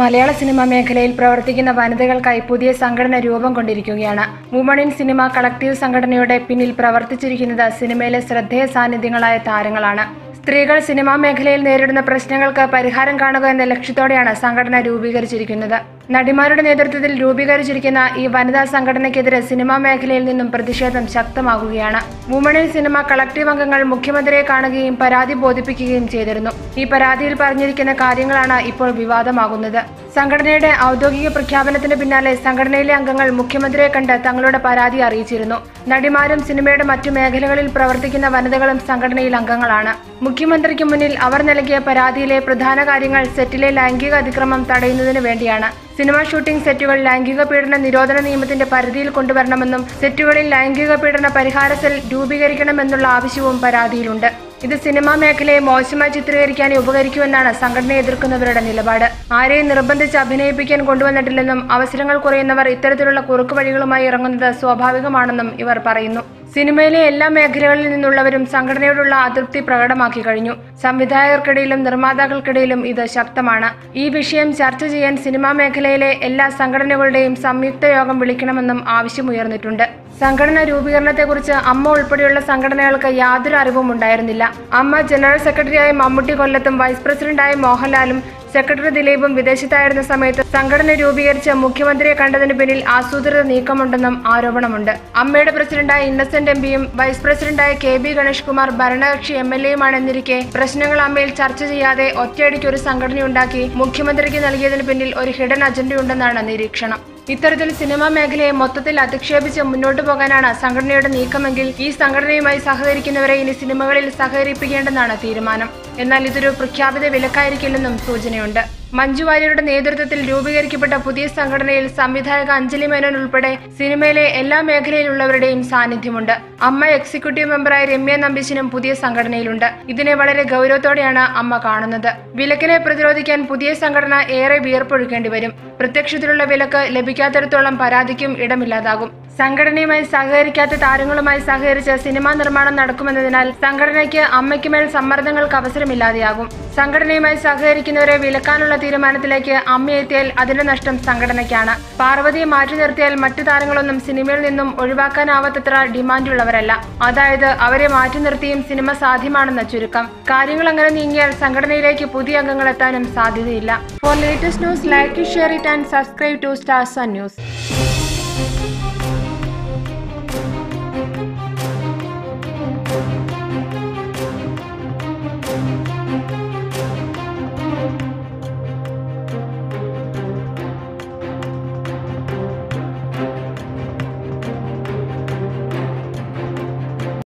മലയാള cinema മേഖലയിൽ പ്രവർത്തിക്കുന്ന വനിതകൾക്കായി പുതിയ സംഘടന രൂപം കൊണ്ടിരിക്കുകയാണ്. വുമൺ ഇൻ സിനിമ കളക്ടീവ് സംഘടനയുടെ പിന്നിൽ പ്രവർത്തിച്ചിരിക്കുന്നത് സിനിമയിലെ ശ്രദ്ധേയ സാന്നിധ്യങ്ങളായ താരങ്ങളാണ്. സ്ത്രീകൾ സിനിമാ മേഖലയിൽ നേരിടുന്ന പ്രശ്നങ്ങൾക്ക് പരിഹാരം കാണുക എന്ന ലക്ഷ്യത്തോടെയാണ് സംഘടന രൂപീകരിച്ചിരിക്കുന്നത്. നടിമാരുടെ നേതൃത്വത്തിൽ രൂപീകരിച്ചിരിക്കുന്ന ഈ വനിതാ സംഘടനയ്ക്കെതിരെ സിനിമാ മേഖലയിൽ നിന്നും പ്രതിഷേധം ശക്തമാകുകയാണ്. വുമണിൽ സിനിമ കളക്ടീവ് അംഗങ്ങൾ മുഖ്യമന്ത്രിയെ കാണുകയും പരാതി ബോധിപ്പിക്കുകയും ചെയ്തിരുന്നു. ഈ പരാതിയിൽ പറഞ്ഞിരിക്കുന്ന കാര്യങ്ങളാണ് ഇപ്പോൾ വിവാദമാകുന്നത്. സംഘടനയുടെ ഔദ്യോഗിക പ്രഖ്യാപനത്തിന് പിന്നാലെ സംഘടനയിലെ അംഗങ്ങൾ മുഖ്യമന്ത്രിയെ കണ്ട് തങ്ങളുടെ പരാതി അറിയിച്ചിരുന്നു. നടിമാരും സിനിമയുടെ മറ്റു മേഖലകളിൽ പ്രവർത്തിക്കുന്ന വനിതകളും സംഘടനയിൽ അംഗങ്ങളാണ്. മുഖ്യമന്ത്രിക്ക് മുന്നിൽ അവർ നൽകിയ പരാതിയിലെ പ്രധാന കാര്യങ്ങൾ സെറ്റിലെ ലൈംഗിക അതിക്രമം തടയുന്നതിന് വേണ്ടിയാണ്. സിനിമാ ഷൂട്ടിംഗ് സെറ്റുകൾ ലൈംഗിക പീഡന നിരോധന നിയമത്തിന്റെ പരിധിയിൽ കൊണ്ടുവരണമെന്നും സെറ്റുകളിൽ ലൈംഗിക പീഡന പരിഹാര സെൽ രൂപീകരിക്കണമെന്നുള്ള ആവശ്യവും പരാതിയിലുണ്ട്. ഇത് സിനിമാ മേഖലയെ മോശമായി ചിത്രീകരിക്കാനേ ഉപകരിക്കുമെന്നാണ് സംഘടന എതിർക്കുന്നവരുടെ നിലപാട്. ആരെയും നിർബന്ധിച്ച് അഭിനയിപ്പിക്കാൻ കൊണ്ടുവന്നിട്ടില്ലെന്നും അവസരങ്ങൾ കുറയുന്നവർ ഇത്തരത്തിലുള്ള കുറുക്കുവഴികളുമായി ഇറങ്ങുന്നത് സ്വാഭാവികമാണെന്നും ഇവർ പറയുന്നു. സിനിമയിലെ എല്ലാ മേഖലകളിൽ നിന്നുള്ളവരും സംഘടനയോടുള്ള അതൃപ്തി പ്രകടമാക്കി കഴിഞ്ഞു. സംവിധായകർക്കിടയിലും നിർമ്മാതാക്കൾക്കിടയിലും ഇത് ശക്തമാണ്. ഈ വിഷയം ചർച്ച ചെയ്യാൻ സിനിമാ മേഖലയിലെ എല്ലാ സംഘടനകളുടെയും സംയുക്ത യോഗം വിളിക്കണമെന്നും ആവശ്യമുയർന്നിട്ടുണ്ട്. സംഘടന രൂപീകരണത്തെക്കുറിച്ച് അമ്മ ഉൾപ്പെടെയുള്ള സംഘടനകൾക്ക് യാതൊരു അറിവും ഉണ്ടായിരുന്നില്ല. അമ്മ ജനറൽ സെക്രട്ടറിയായ മമ്മൂട്ടി കൊല്ലത്തും വൈസ് പ്രസിഡന്റായ മോഹൻലാലും സെക്രട്ടറി ദിലീപും വിദേശത്തായിരുന്ന സമയത്ത് സംഘടന രൂപീകരിച്ച മുഖ്യമന്ത്രിയെ കണ്ടതിന് പിന്നിൽ ആസൂത്രിത നീക്കമുണ്ടെന്നും ആരോപണമുണ്ട്. അമ്മയുടെ പ്രസിഡന്റായ ഇന്നസെന്റ് എം പിയും വൈസ് പ്രസിഡന്റായ കെ ബി ഗണേഷ് കുമാർ ഭരണകക്ഷി എം എൽ എയുമാണെന്നിരിക്കെ പ്രശ്നങ്ങൾ അമ്മയിൽ ചർച്ച ചെയ്യാതെ ഒറ്റയടിക്ക് ഒരു സംഘടനയുണ്ടാക്കി മുഖ്യമന്ത്രിക്ക് നൽകിയതിന് പിന്നിൽ ഒരു ഹിഡൻ അജണ്ടയുണ്ടെന്നാണ് നിരീക്ഷണം. ഇത്തരത്തിൽ സിനിമാ മേഖലയെ മൊത്തത്തിൽ അധിക്ഷേപിച്ച് മുന്നോട്ടു പോകാനാണ് സംഘടനയുടെ നീക്കമെങ്കിൽ ഈ സംഘടനയുമായി സഹകരിക്കുന്നവരെ ഇനി സിനിമകളിൽ സഹകരിപ്പിക്കേണ്ടെന്നാണ് തീരുമാനം. എന്നാൽ ഇതൊരു പ്രഖ്യാപിത വിലക്കായിരിക്കില്ലെന്നും സൂചനയുണ്ട്. മഞ്ജു വാര്യരുടെ നേതൃത്വത്തിൽ രൂപീകരിക്കപ്പെട്ട പുതിയ സംഘടനയിൽ സംവിധായക അഞ്ജലി മേനോൻ ഉൾപ്പെടെ സിനിമയിലെ എല്ലാ മേഖലയിലുള്ളവരുടെയും സാന്നിധ്യമുണ്ട്. അമ്മ എക്സിക്യൂട്ടീവ് മെമ്പറായ രമ്യ നമ്പീശനും പുതിയ സംഘടനയിലുണ്ട്. ഇതിനെ വളരെ ഗൗരവത്തോടെയാണ് അമ്മ കാണുന്നത്. വിലക്കിനെ പ്രതിരോധിക്കാൻ പുതിയ സംഘടന ഏറെ വിയർപ്പൊഴുക്കേണ്ടി വരും. പ്രത്യക്ഷത്തിലുള്ള വിലക്ക് ലഭിക്കാത്തിടത്തോളം പരാതിക്കും ഇടമില്ലാതാകും. സംഘടനയുമായി സഹകരിക്കാത്ത താരങ്ങളുമായി സഹകരിച്ച് സിനിമാ നിർമ്മാണം നടക്കുമെന്നതിനാൽ സംഘടനയ്ക്ക് അമ്മയ്ക്കുമേൽ സമ്മർദ്ദങ്ങൾക്ക് അവസരമില്ലാതെയാകും. സംഘടനയുമായി സഹകരിക്കുന്നവരെ വിലക്കാനുള്ള തീരുമാനത്തിലേക്ക് അമ്മ എത്തിയാൽ അതിന്റെ നഷ്ടം സംഘടനയ്ക്കാണ്. പാർവതിയെ മാറ്റി നിർത്തിയാൽ മറ്റു താരങ്ങളൊന്നും സിനിമയിൽ നിന്നും ഒഴിവാക്കാനാവാത്തത്ര ഡിമാൻഡുള്ളവരല്ല. അതായത് അവരെ മാറ്റി നിർത്തിയും സിനിമ സാധ്യമാണെന്ന ചുരുക്കം. കാര്യങ്ങൾ അങ്ങനെ നീങ്ങിയാൽ സംഘടനയിലേക്ക് പുതിയ അംഗങ്ങൾ എത്താനും സാധ്യതയില്ല. For latest news like share it and subscribe to stars news